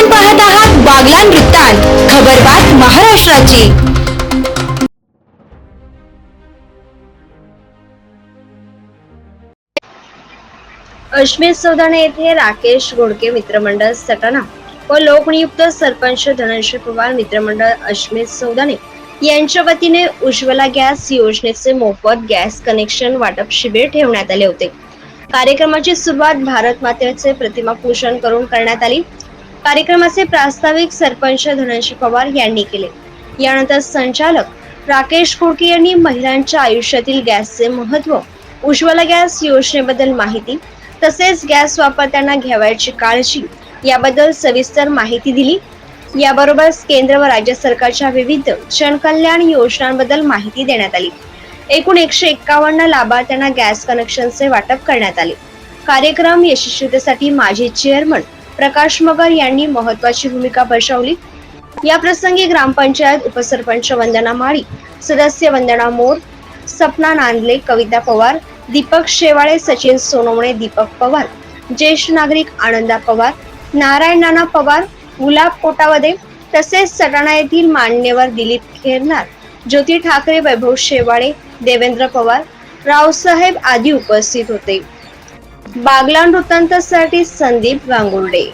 आपण पाहत आहात बागलान वृत्तांत. खबरबात महाराष्ट्राची. अश्मित सौदाणे येथे राकेश गोडके मित्रमंडळ सटाणा व लोकनियुक्त सरपंच धनंजय पवार मित्रमंडळ अश्मित सौदाणे यांच्या वतीने उज्ज्वला गॅस योजनेचे मोफत गॅस कनेक्शन वाटप शिबिर ठेवण्यात आले होते. कार्यक्रमाची सुरुवात भारत मातेचे प्रतिमा पूजन करून करण्यात आली. कार्यक्रमाचे प्रास्ताविक सरपंच धनंजय पवार यांनी केले. यानंतर संचालक राकेश कुडके यांनी महिलांच्या आयुष्यातील गॅसचे महत्त्व उज्ज्वला गॅस योजनेबद्दल माहिती तसेच गॅस वापरताना घ्यावयाची काळजी याबद्दल सविस्तर माहिती दिली. याबरोबरच केंद्र व राज्य सरकारच्या विविध जनकल्याण योजनांबद्दल माहिती देण्यात आली. एकूण एकशे एक्कावन्न लाभार्थ्यांना गॅस कनेक्शनचे वाटप करण्यात आले. कार्यक्रम यशस्वीतेसाठी माजी चेअरमन प्रकाश मगर यांनी महत्वाची भूमिका बजावली. या प्रसंगी ग्रामपंचायत उपसरपंच वंदना माळी सदस्य वंदना मोर सपना नांदले कविता पवार दीपक शेवाळे सचिन सोनवणे दीपक पवार ज्येष्ठ नागरिक आनंदा पवार नारायण नाना पवार गुलाब कोटावदे तसेच सटाणा येथील मान्यवर दिलीप खेरनार ज्योती ठाकरे वैभव शेवाळे देवेंद्र पवार रावसाहेब आदी उपस्थित होते. बागला वृत्तांतासाठी संदीप गांगुर्डे.